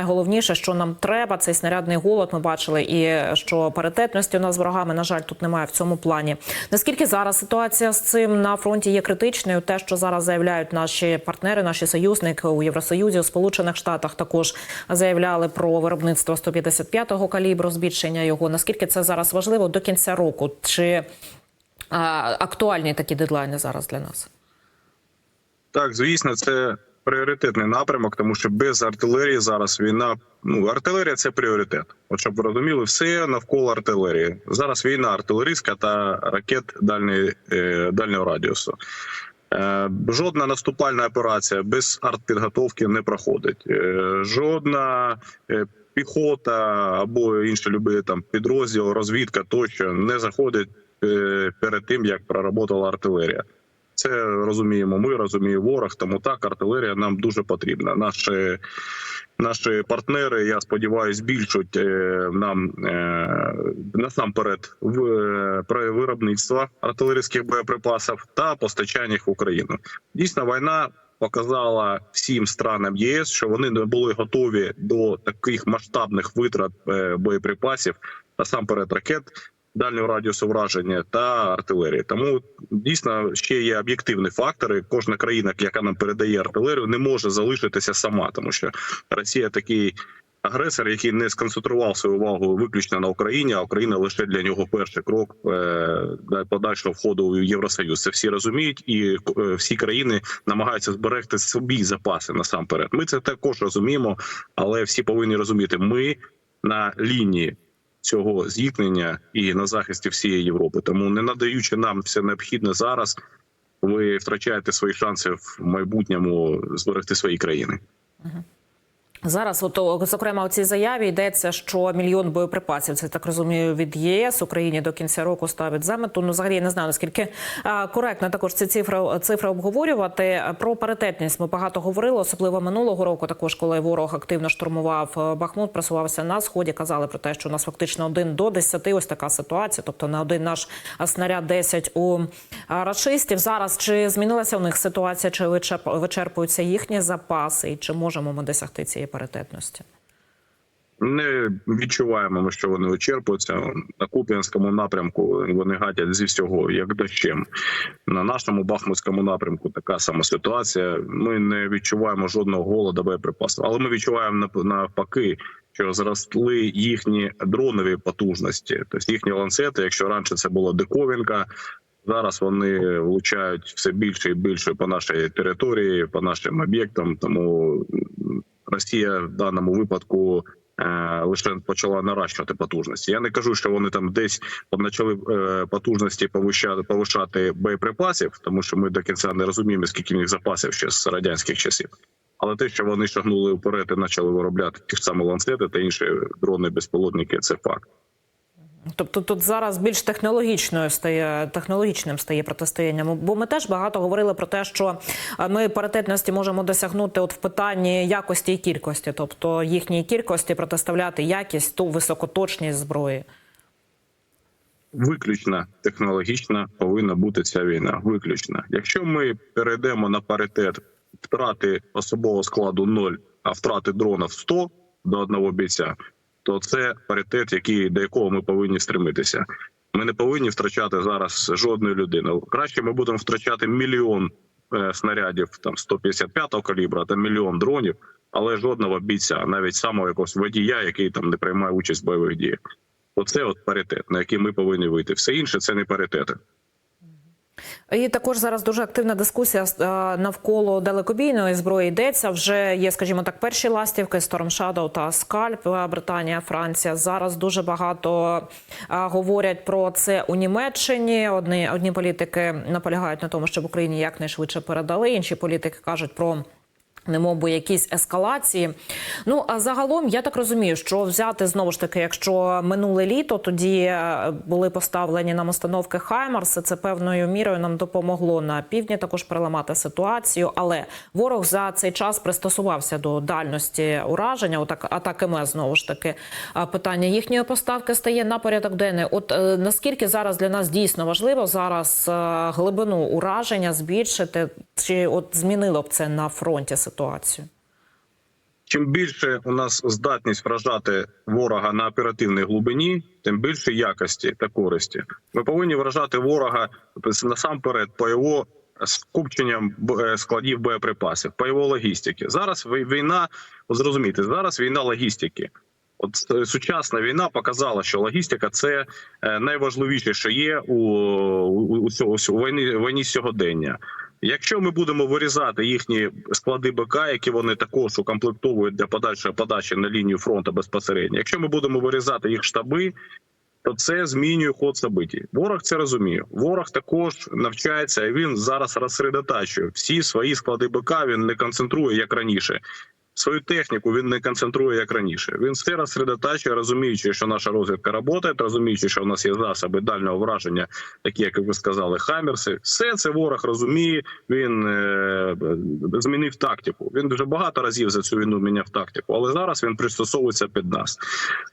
Найголовніше, що нам треба, цей снарядний голод. Ми бачили, і що паритетності у нас з ворогами, на жаль, тут немає в цьому плані. Наскільки зараз ситуація з цим на фронті є критичною? Те, що зараз заявляють наші партнери, наші союзники у Євросоюзі, у Сполучених Штатах також заявляли про виробництво 155-го калібру, збільшення його. Наскільки це зараз важливо до кінця року? Чи а, актуальні такі дедлайни зараз для нас? Так, звісно, це пріоритетний напрямок, тому що без артилерії зараз війна. Ну, артилерія це пріоритет. От щоб ви розуміли, все навколо артилерії. Зараз війна артилерійська та ракет дальньої, е, дальнього радіусу. Е, жодна наступальна операція без артпідготовки не проходить. Е, жодна піхота або інший любий там підрозділ, розвідка тощо не заходить перед тим, як проработала артилерія. Це розуміємо. Ми розуміє ворог. Тому так артилерія нам дуже потрібна. Наші наші партнери, я сподіваюся, збільшуть е, нам е, насамперед в е, виробництво артилерійських боєприпасів та постачання їх в Україну. Дійсно, війна показала всім странам ЄС, що вони не були готові до таких масштабних витрат боєприпасів, насамперед ракет дальнього радіусу враження та артилерії. Тому дійсно ще є об'єктивні фактори. Кожна країна, яка нам передає артилерію, не може залишитися сама, тому що Росія такий. Агресор, який не сконцентрував свою увагу виключно на Україні, а Україна лише для нього перший крок е, для подальшого входу в Євросоюз. Це всі розуміють, і е, всі країни намагаються зберегти собі запаси насамперед. Ми це також розуміємо, але всі повинні розуміти, ми на лінії цього зіткнення і на захисті всієї Європи. Тому не надаючи нам все необхідне зараз, ви втрачаєте свої шанси в майбутньому зберегти свої країни. Зараз, от, зокрема, у цій заяві йдеться, що мільйон боєприпасів, це так розумію, від ЄС Україні до кінця року ставить за мету. Ну, взагалі я не знаю наскільки коректно також ці цифри цифри обговорювати. Про паритетність ми багато говорили, особливо минулого року. Також коли ворог активно штурмував е, Бахмут, просувався на сході. Казали про те, що у нас фактично один до 10, Ось така ситуація. Тобто на один наш снаряд 10 у а, рашистів. Зараз чи змінилася у них ситуація, чи вичерп- вичерпуються їхні запаси, і чи можемо ми досягти цієї паритетності? Не відчуваємо, ми, що вони вичерпуються на Куп'янському напрямку. Вони гатять зі всього як дощем. На нашому бахмутському напрямку така сама ситуація. Ми не відчуваємо жодного голоду боєприпасів, але ми відчуваємо навпаки, що зросли їхні дронові потужності, тобто їхні ланцети. Якщо раніше це було диковінка. Зараз вони влучають все більше і більше по нашій території, по нашим об'єктам. Тому Росія в даному випадку е, лише почала наращувати потужності. Я не кажу, що вони там десь почали е, потужності повищати, повищати боєприпасів, тому що ми до кінця не розуміємо, скільки в них запасів ще з радянських часів. Але те, що вони шагнули вперед і почали виробляти ті ж самі ланцети та інші дрони безпілотники, це факт. Тобто тут зараз більш технологічною стає технологічним стає протистоянням. Бо ми теж багато говорили про те, що е, ми паритетності можемо досягнути от в питанні якості і кількості, тобто їхній кількості протиставляти якість ту високоточність зброї. Виключно технологічна повинна бути ця війна. Виключно, якщо ми перейдемо на паритет втрати особового складу 0, а втрати дронів 100 до одного бійця, то це паритет, який до якого ми повинні стремитися. Ми не повинні втрачати зараз жодної людини. Краще ми будемо втрачати мільйон е, снарядів там 155-го калібра та мільйон дронів, але жодного бійця, навіть самого якогось водія, який там не приймає участь в бойових діях. Оце от паритет, на який ми повинні вийти. Все інше це не паритети. І також зараз дуже активна дискусія е, навколо далекобійної зброї йдеться. Вже є, скажімо так, перші ластівки Storm Shadow та Scalp, е, Британія, Франція. Зараз дуже багато е, говорять про це у Німеччині. Одні одні політики наполягають на тому, щоб Україні якнайшвидше передали. Інші політики кажуть про. Немовби якісь ескалації. Ну а загалом я так розумію, що взяти знову ж таки, якщо минуле літо тоді е, були поставлені нам установки Хаймарс, це певною мірою нам допомогло на півдні також переламати ситуацію. Але ворог за цей час пристосувався до дальності ураження. Отак атаки МЕ, знову ж таки А питання їхньої поставки стає на порядок денний. От е, наскільки зараз для нас дійсно важливо зараз е, глибину ураження збільшити, чи от змінило б це на фронті ситуацію? Чим більше у нас здатність вражати ворога на оперативній глибині, тим більше якості та користі. Ми повинні вражати ворога насамперед по його скупченням е, складів боєприпасів, по його логістики. Зараз війна, от зрозумійте, зараз війна логістики. От е, сучасна війна показала, що логістика це е, найважливіше, що є у, у, у, цього- у війні, війні сьогодення. Якщо ми будемо вирізати їхні склади БК, які вони також укомплектовують для подальшої подачі на лінію фронту безпосередньо, якщо ми будемо вирізати їх штаби, то це змінює ход событий. Ворог це розуміє. Ворог також навчається, він зараз розсередотачує всі свої склади БК. Він не концентрує як раніше. Свою техніку він не концентрує як раніше. Він все розсередотачує, розуміючи, що наша розвідка працює, розуміючи, що в нас є засоби дальнього враження, такі як ви сказали, хамерси. Все це ворог розуміє. Він е, змінив тактику. Він вже багато разів за цю війну міняв тактику, але зараз він пристосовується під нас.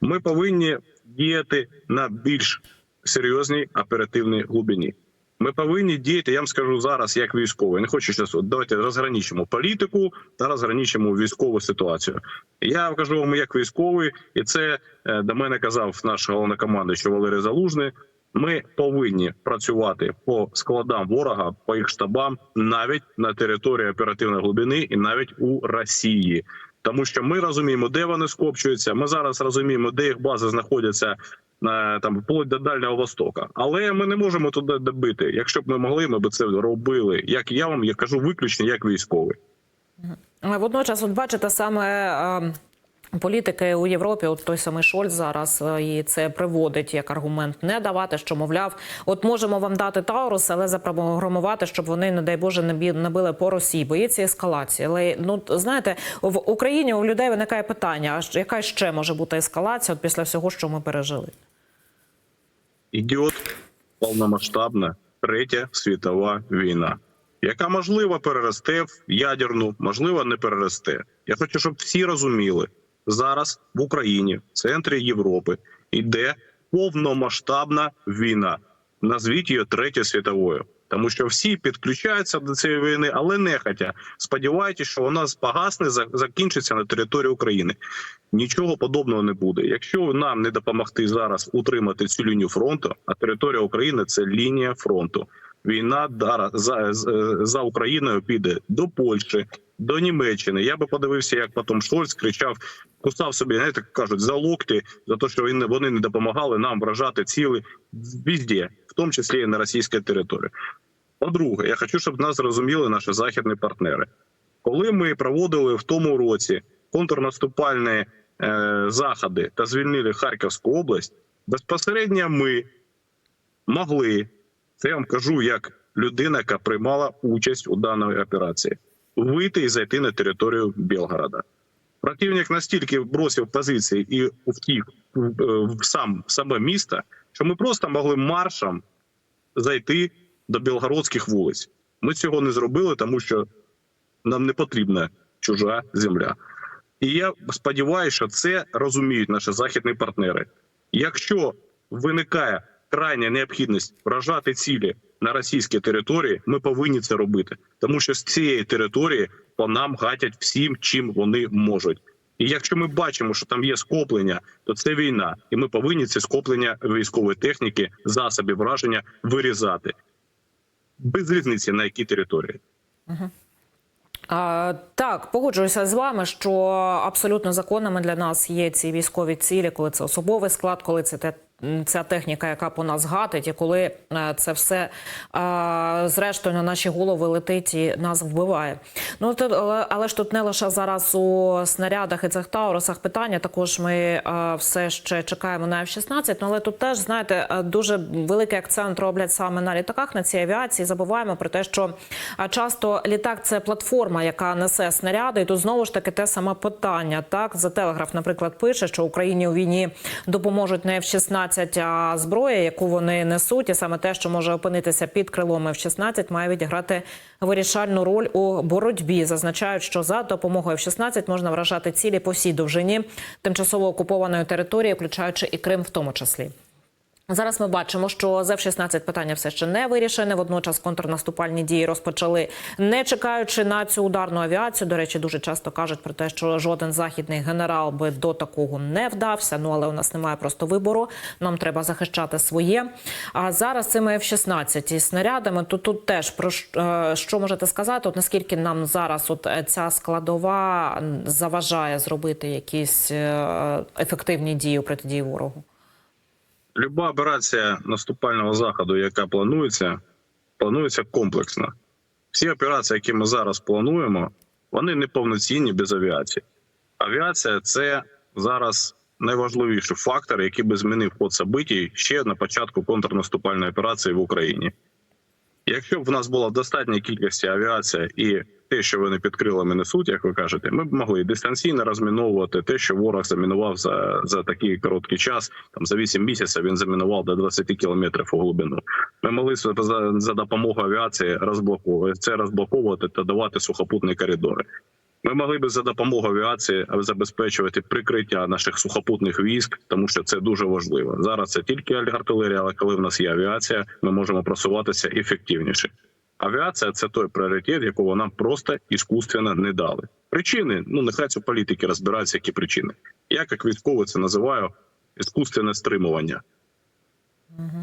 Ми повинні діяти на більш серйозній оперативній глибині. Ми повинні діяти. Я вам скажу зараз, як військовий. Не хочу зараз. Давайте розграничимо політику та розграничимо військову ситуацію. Я кажу вам як військовий, і це е, до мене казав наш головнокомандуючий Валерій Залужний. Ми повинні працювати по складам ворога, по їх штабам, навіть на території оперативної глибини, і навіть у Росії. Тому що ми розуміємо, де вони скопчуються. Ми зараз розуміємо, де їх бази знаходяться там вплоть до дальнього востока. Але ми не можемо туди добити. Якщо б ми могли, ми б це робили. Як я вам я кажу, виключно як військовий. Е, Водночас, от бачите, саме е, політики у Європі, от той самий Шольц зараз е, і це приводить як аргумент не давати, що мовляв, от можемо вам дати Таурус, але запрограмувати, щоб вони, не дай Боже, не бі- не били по Росії. Боїться ескалації. Але ну знаєте, в Україні у людей виникає питання: а яка ще може бути ескалація от після всього, що ми пережили? Ідіот повномасштабна третя світова війна, яка можливо переросте в ядерну, можливо, не переросте. Я хочу, щоб всі розуміли, зараз в Україні, в центрі Європи, йде повномасштабна війна. Назвіть її третьою світовою. Тому що всі підключаються до цієї війни, але нехотя. Сподіваєтесь, що вона погасне, за- закінчиться на території України. Нічого подобного не буде. Якщо нам не допомогти зараз утримати цю лінію фронту, а територія України це лінія фронту. Війна за, за, за Україною піде до Польщі, до Німеччини. Я би подивився, як потім Шольц кричав, кусав собі, знаєте, як кажуть, за локті за те, що вони не допомагали нам вражати ціли везде, в тому числі і на російській території. По-друге, я хочу, щоб нас зрозуміли наші західні партнери. Коли ми проводили в тому році контрнаступальні е, заходи та звільнили Харківську область, безпосередньо ми могли, це я вам кажу як людина, яка приймала участь у даній операції, вийти і зайти на територію Білгорода. Противник настільки бросив позиції і втік в, е, сам в саме місто, що ми просто могли маршем зайти до білгородських вулиць. Ми цього не зробили, тому що нам не потрібна чужа земля. І я сподіваюся, що це розуміють наші західні партнери. Якщо виникає крайня необхідність вражати цілі на російській території, ми повинні це робити, тому що з цієї території по нам гатять всім, чим вони можуть. І якщо ми бачимо, що там є скоплення, то це війна, і ми повинні ці скоплення військової техніки, засобів враження вирізати без різниці на якій території. А, так, погоджуюся з вами, що абсолютно законними для нас є ці військові цілі, коли це особовий склад, коли це те. Ця техніка, яка по нас гатить, і коли е, це все е, зрештою на наші голови летить і нас вбиває. Ну то але, але ж тут не лише зараз у снарядах і цих таурусах питання. Також ми е, все ще чекаємо на F-16, ну, але тут теж знаєте е, дуже великий акцент роблять саме на літаках на цій авіації. Забуваємо про те, що е, часто літак це платформа, яка несе снаряди. І тут знову ж таки те саме питання. Так за телеграф, наприклад, пише, що Україні у війні допоможуть не F-16, а зброя, яку вони несуть, і саме те, що може опинитися під крилом F-16, має відіграти вирішальну роль у боротьбі. Зазначають, що за допомогою F-16 можна вражати цілі по всій довжині тимчасово окупованої території, включаючи і Крим, в тому числі. Зараз ми бачимо, що з F-16 питання все ще не вирішене. Водночас контрнаступальні дії розпочали, не чекаючи на цю ударну авіацію. До речі, дуже часто кажуть про те, що жоден західний генерал би до такого не вдався. Ну але у нас немає просто вибору. Нам треба захищати своє. А зараз цими F-16 і снарядами. То тут теж про що, е, можете сказати? От наскільки нам зараз от е, ця складова заважає зробити якісь е, ефективні дії у протидії ворогу? Люба операція наступального заходу, яка планується, планується комплексно. Всі операції, які ми зараз плануємо, вони не повноцінні без авіації. Авіація це зараз найважливіший фактор, який би змінив ход событий ще на початку контрнаступальної операції в Україні. Якщо б в нас була достатня кількість авіації і те, що вони під крилами несуть, як ви кажете, ми б могли дистанційно розміновувати те, що ворог замінував за, за такий короткий час. Там за 8 місяців він замінував до 20 кілометрів у глибину. Ми могли за, за допомогою авіації розблоковувати це розблоковувати та давати сухопутні коридори. Ми могли би за допомогою авіації забезпечувати прикриття наших сухопутних військ, тому що це дуже важливо. Зараз це тільки артилерія, але коли в нас є авіація, ми можемо просуватися ефективніше. Авіація це той пріоритет, якого нам просто іскусственно не дали. Причини ну нехай це політики розбираються, які причини. Я як військовий це називаю іскусственне стримування.